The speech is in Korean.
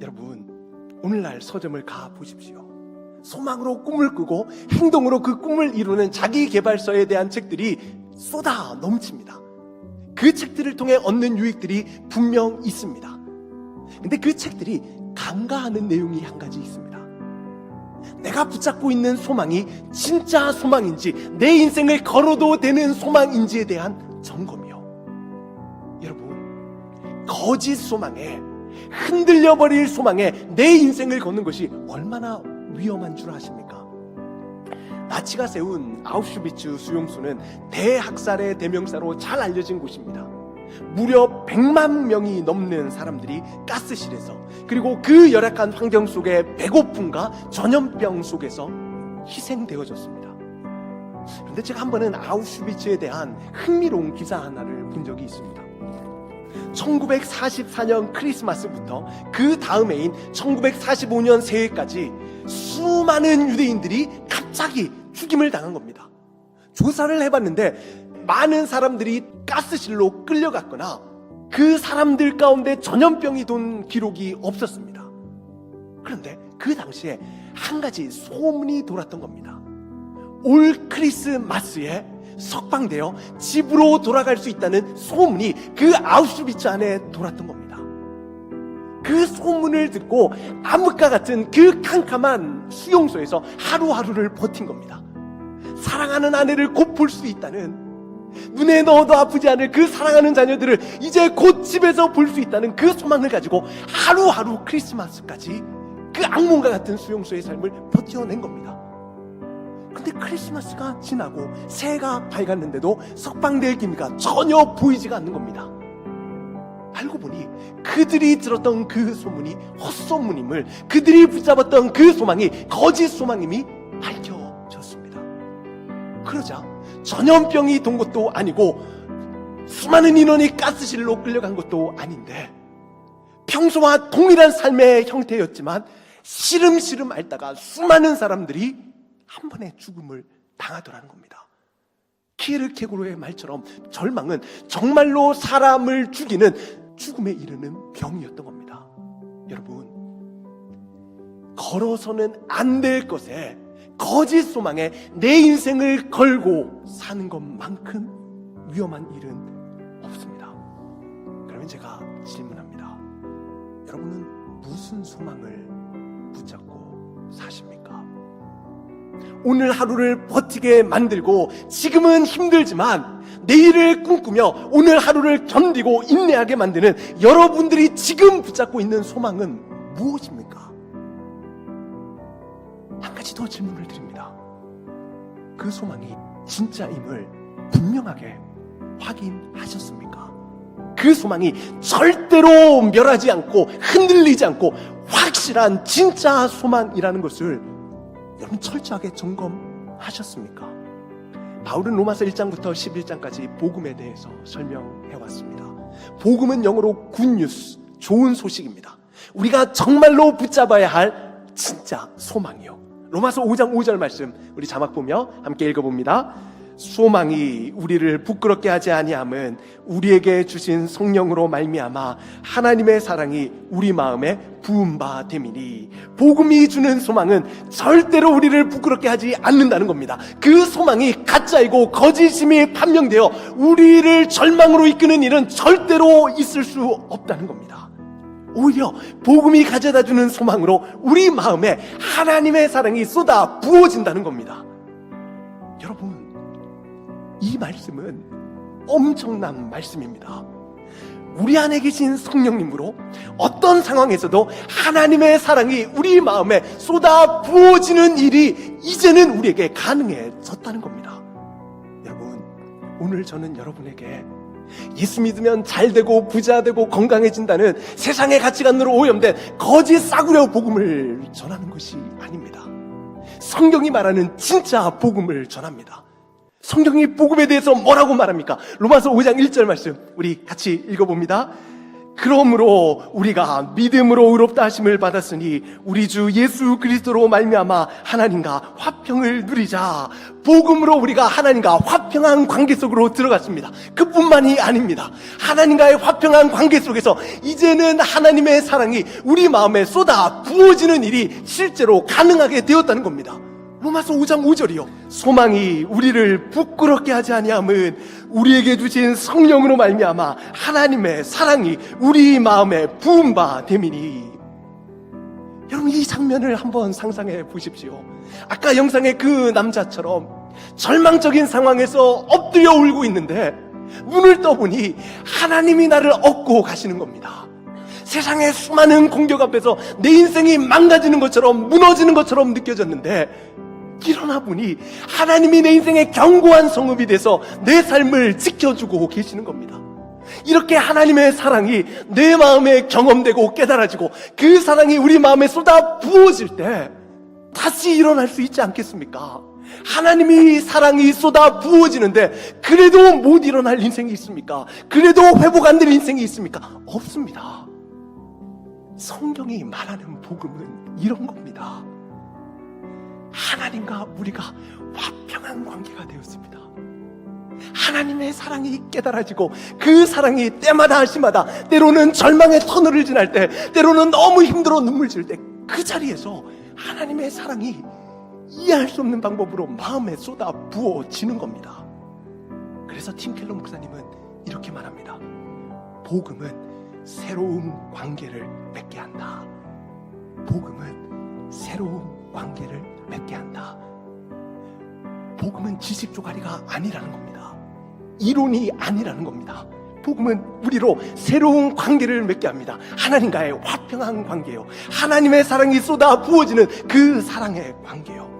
여러분, 오늘날 서점을 가 보십시오. 소망으로 꿈을 꾸고 행동으로 그 꿈을 이루는 자기 개발서에 대한 책들이 쏟아 넘칩니다. 그 책들을 통해 얻는 유익들이 분명 있습니다. 근데 그 책들이 간과하는 내용이 한 가지 있습니다. 내가 붙잡고 있는 소망이 진짜 소망인지 내 인생을 걸어도 되는 소망인지에 대한 점검이요. 여러분, 거짓 소망에 흔들려 버릴 소망에 내 인생을 걷는 것이 얼마나 위험한 줄 아십니까? 나치가 세운 아우슈비츠 수용소는 대학살의 대명사로 잘 알려진 곳입니다. 무려 100만 명이 넘는 사람들이 가스실에서 그리고 그 열악한 환경 속에 배고픔과 전염병 속에서 희생되어졌습니다. 그런데 제가 한 번은 아우슈비츠에 대한 흥미로운 기사 하나를 본 적이 있습니다. 1944년 크리스마스부터 그 다음 해인 1945년 새해까지 수많은 유대인들이 갑자기 죽임을 당한 겁니다. 조사를 해봤는데 많은 사람들이 가스실로 끌려갔거나 그 사람들 가운데 전염병이 돈 기록이 없었습니다. 그런데 그 당시에 한 가지 소문이 돌았던 겁니다. 올 크리스마스에 석방되어 집으로 돌아갈 수 있다는 소문이 그 아우슈비츠 안에 돌았던 겁니다. 그 소문을 듣고 암흑과 같은 그 캄캄한 수용소에서 하루하루를 버틴 겁니다. 사랑하는 아내를 곧 볼 수 있다는 눈에 넣어도 아프지 않을 그 사랑하는 자녀들을 이제 곧 집에서 볼 수 있다는 그 소망을 가지고 하루하루 크리스마스까지 그 악몽과 같은 수용소의 삶을 버텨낸 겁니다. 근데 크리스마스가 지나고 새해가 밝았는데도 석방될 기미가 전혀 보이지가 않는 겁니다. 알고 보니 그들이 들었던 그 소문이 헛소문임을 그들이 붙잡았던 그 소망이 거짓 소망임이 밝혀졌습니다. 그러자 전염병이 돈 것도 아니고 수많은 인원이 가스실로 끌려간 것도 아닌데 평소와 동일한 삶의 형태였지만 시름시름 앓다가 수많은 사람들이 한 번의 죽음을 당하더라는 겁니다. 키르케고로의 말처럼 절망은 정말로 사람을 죽이는 죽음에 이르는 병이었던 겁니다. 여러분, 걸어서는 안 될 것에 거짓 소망에 내 인생을 걸고 사는 것만큼 위험한 일은 없습니다. 그러면 제가 질문합니다. 여러분은 무슨 소망을 붙잡고 사십니까? 오늘 하루를 버티게 만들고 지금은 힘들지만 내일을 꿈꾸며 오늘 하루를 견디고 인내하게 만드는 여러분들이 지금 붙잡고 있는 소망은 무엇입니까? 한 가지 더 질문을 드립니다. 그 소망이 진짜임을 분명하게 확인하셨습니까? 그 소망이 절대로 멸하지 않고 흔들리지 않고 확실한 진짜 소망이라는 것을 여러분 철저하게 점검하셨습니까? 바울은 로마서 1장부터 11장까지 복음에 대해서 설명해 왔습니다. 복음은 영어로 굿뉴스, 좋은 소식입니다. 우리가 정말로 붙잡아야 할 진짜 소망이요. 로마서 5장 5절 말씀 우리 자막 보며 함께 읽어봅니다. 소망이 우리를 부끄럽게 하지 아니함은 우리에게 주신 성령으로 말미암아 하나님의 사랑이 우리 마음에 부은 바 됨이니 복음이 주는 소망은 절대로 우리를 부끄럽게 하지 않는다는 겁니다. 그 소망이 가짜이고 거짓임이 판명되어 우리를 절망으로 이끄는 일은 절대로 있을 수 없다는 겁니다. 오히려 복음이 가져다 주는 소망으로 우리 마음에 하나님의 사랑이 쏟아 부어진다는 겁니다. 여러분, 이 말씀은 엄청난 말씀입니다. 우리 안에 계신 성령님으로 어떤 상황에서도 하나님의 사랑이 우리 마음에 쏟아 부어지는 일이 이제는 우리에게 가능해졌다는 겁니다. 여러분, 오늘 저는 여러분에게 예수 믿으면 잘 되고 부자 되고 건강해진다는 세상의 가치관으로 오염된 거짓 싸구려 복음을 전하는 것이 아닙니다. 성경이 말하는 진짜 복음을 전합니다. 성경이 복음에 대해서 뭐라고 말합니까? 로마서 5장 1절 말씀 우리 같이 읽어봅니다. 그러므로 우리가 믿음으로 의롭다 하심을 받았으니 우리 주 예수 그리스도로 말미암아 하나님과 화평을 누리자. 복음으로 우리가 하나님과 화평한 관계 속으로 들어갔습니다. 그뿐만이 아닙니다. 하나님과의 화평한 관계 속에서 이제는 하나님의 사랑이 우리 마음에 쏟아 부어지는 일이 실제로 가능하게 되었다는 겁니다. 로마서 5장 5절이요. 소망이 우리를 부끄럽게 하지 아니함은 우리에게 주신 성령으로 말미암아 하나님의 사랑이 우리 마음에 부은 바 됨이니. 여러분 이 장면을 한번 상상해 보십시오. 아까 영상의 그 남자처럼 절망적인 상황에서 엎드려 울고 있는데 눈을 떠보니 하나님이 나를 얻고 가시는 겁니다. 세상의 수많은 공격 앞에서 내 인생이 망가지는 것처럼 무너지는 것처럼 느껴졌는데 일어나 보니 하나님이 내 인생의 견고한 성읍이 돼서 내 삶을 지켜주고 계시는 겁니다. 이렇게 하나님의 사랑이 내 마음에 경험되고 깨달아지고 그 사랑이 우리 마음에 쏟아 부어질 때 다시 일어날 수 있지 않겠습니까? 하나님이 사랑이 쏟아 부어지는데 그래도 못 일어날 인생이 있습니까? 그래도 회복 안 될 인생이 있습니까? 없습니다. 성경이 말하는 복음은 이런 겁니다. 하나님과 우리가 화평한 관계가 되었습니다. 하나님의 사랑이 깨달아지고 그 사랑이 때마다 할시마다 때로는 절망의 터널을 지날 때 때로는 너무 힘들어 눈물 질 때 그 자리에서 하나님의 사랑이 이해할 수 없는 방법으로 마음에 쏟아 부어지는 겁니다. 그래서 팀켈러 목사님은 이렇게 말합니다. 복음은 새로운 관계를 맺게 한다. 복음은 새로운 관계를 맺게 한다. 복음은 지식 조가리가 아니라는 겁니다. 이론이 아니라는 겁니다. 복음은 우리로 새로운 관계를 맺게 합니다. 하나님과의 화평한 관계요. 하나님의 사랑이 쏟아 부어지는 그 사랑의 관계요.